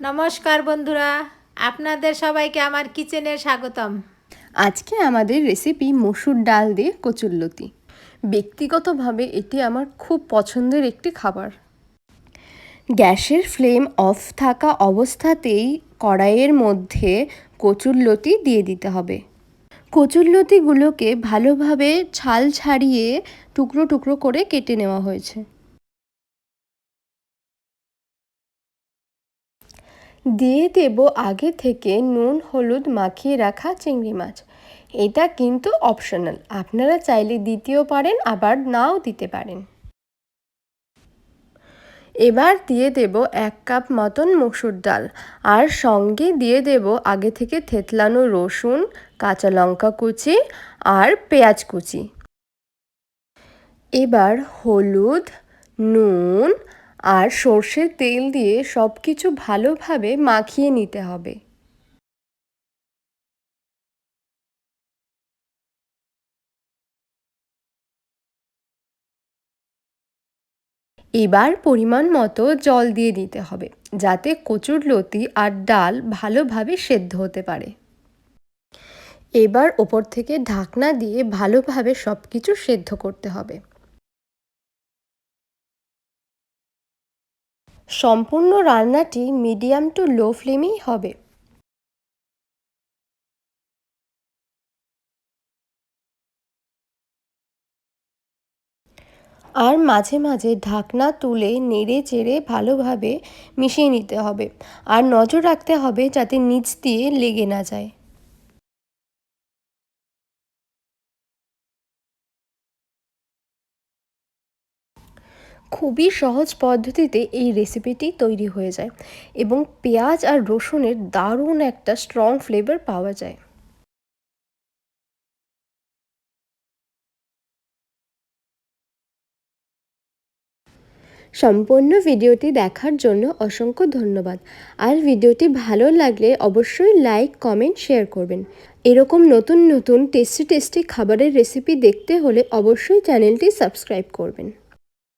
নমস্কার বন্ধুরা, আপনাদের সবাইকে আমার কিচেনে স্বাগতম। আজকে আমাদের রেসিপি মসুর ডাল দিয়ে কচুরলতি ব্যক্তিগতভাবে এটি আমার খুব পছন্দের একটি খাবার। গ্যাসের ফ্লেম অফ থাকা অবস্থাতেই কড়াইয়ের মধ্যে কচুরলতি দিয়ে দিতে হবে। কচুরলতিগুলোকে ভালোভাবে ছাল ছাড়িয়ে টুকরো টুকরো করে কেটে নেওয়া হয়েছে। দিয়ে দেব আগে থেকে নুন, হলুদ মাখিয়ে রাখা চিংড়ি মাছ। এটা কিন্তু অপশনাল আপনারা চাইলে দিতেও পারেন, আবার নাও দিতে পারেন। এবার দিয়ে দেব এক কাপ মতন মসুর ডাল। আর সঙ্গে দিয়ে দেব আগে থেকে থেতলানো রসুন, কাঁচা লঙ্কা কুচি আর পেঁয়াজ কুচি। এবার হলুদ, নুন আর সর্ষের তেল দিয়ে সব কিছু ভালোভাবে মাখিয়ে নিতে হবে। এবার পরিমাণ মতো জল দিয়ে দিতে হবে, যাতে কচুর লতি আর ডাল ভালোভাবে সেদ্ধ হতে পারে। এবার ওপর থেকে ঢাকনা দিয়ে ভালোভাবে সব কিছু সেদ্ধ করতে হবে। সম্পূর্ণ রান্নাটি মিডিয়াম টু লো ফ্লেমেই হবে। আর মাঝে মাঝে ঢাকনা তুলে নেড়ে চেড়ে ভালোভাবে মিশিয়ে নিতে হবে। আর নজর রাখতে হবে যাতে নিচ দিয়ে লেগে না যায়। খুবই সহজ পদ্ধতিতে এই রেসিপিটি তৈরি হয়ে যায় এবং পেঁয়াজ আর রসুনের দারুণ একটা স্ট্রং ফ্লেভার পাওয়া যায়। সম্পূর্ণ ভিডিওটি দেখার জন্য অসংখ্য ধন্যবাদ। আর ভিডিওটি ভালো লাগলে অবশ্যই লাইক কমেন্ট শেয়ার করবেন। এরকম নতুন নতুন টেস্টি টেস্টি খাবারের রেসিপি দেখতে হলে অবশ্যই চ্যানেলটি সাবস্ক্রাইব করবেন।